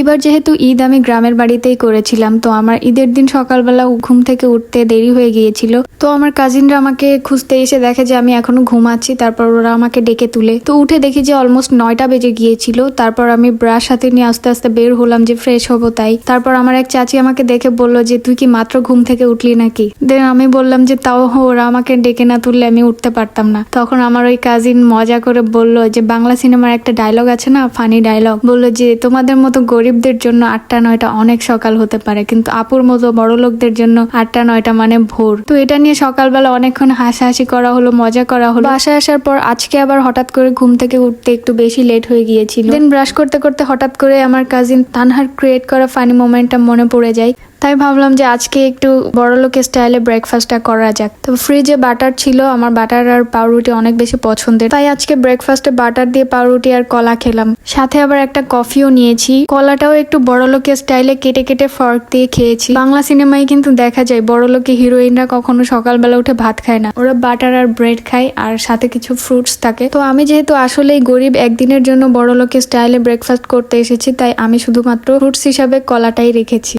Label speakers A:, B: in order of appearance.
A: এবার যেহেতু ঈদ আমি গ্রামের বাড়িতেই করেছিলাম তো আমার ঈদের দিন সকালবেলা ঘুম থেকে উঠতে দেরি হয়ে গিয়েছিল। তো আমার কাজিনরা আমাকে খুঁজতে এসে দেখে যে আমি এখনও ঘুমাচ্ছি তারপর ওরা আমাকে ডেকে তুলে। তো উঠে দেখি যে অলমোস্ট নয়টা বেজে গিয়েছিল তারপর আমি ব্রাশ হাতে নিয়ে আস্তে আস্তে বের হলাম যে ফ্রেশ হব তাই। তারপর আমার এক চাচি আমাকে দেখে বলল যে তুই কি মাত্র ঘুম থেকে উঠলি নাকি? দেন আমি বললাম যে তাও হো, ওরা আমাকে ডেকে না তুললে আমি উঠতে পারতাম না। তখন আমার ওই কাজিন মজা করে বলল যে বাংলা সিনেমার একটা ডায়লগ আছে না ফানি ডায়লগ বলল যে তোমাদের মতো গরিবদের জন্য আটটা নয়টা অনেক সকাল হতে পারে, কিন্তু আপুর মতো বড় লোকদের জন্য আটটা নয়টা মানে ভোর। তো এটা নিয়ে সকালবেলা অনেকক্ষণ হাসাহাসি করা হলো, মজা করা হলো। বাসায় আসার পর আজকে আবার হঠাৎ করে ঘুম থেকে উঠতে একটু বেশি লেট হয়ে গিয়েছিল। দেন ব্রাশ করতে করতে হঠাৎ করে আমার কাজিন তানহার ক্রিয়েট করা ফানি মোমেন্টটা মনে পড়ে যায়। তাই ভাবলাম যে আজকে একটু বড় লোকের স্টাইলে ব্রেকফাস্টটা করা যাক। তো ফ্রিজে বাটার ছিল, আমার বাটার আর পাউরুটি অনেক বেশি পছন্দের। তাই আজকে ব্রেকফাস্টে বাটার দিয়ে পাউরুটি আর কলা খেলাম। সাথে আবার একটা কফিও নিয়েছি। কলাটাও একটু বড় লোকের স্টাইলে কেটে কেটে ফর্ক দিয়ে খেয়েছি। বাংলা সিনেমায় কিন্তু দেখা যায় বড় লোকে হিরোইনরা কখনো সকালবেলা উঠে ভাত খায় না। ওরা বাটার আর ব্রেড খায়, আর সাথে কিছু ফ্রুটস থাকে। তো আমি যেহেতু আসলেই গরিব, একদিনের জন্য বড় লোকের স্টাইলে ব্রেকফাস্ট করতে এসেছি, তাই আমি শুধুমাত্র ফ্রুটস হিসাবে কলাটাই রেখেছি।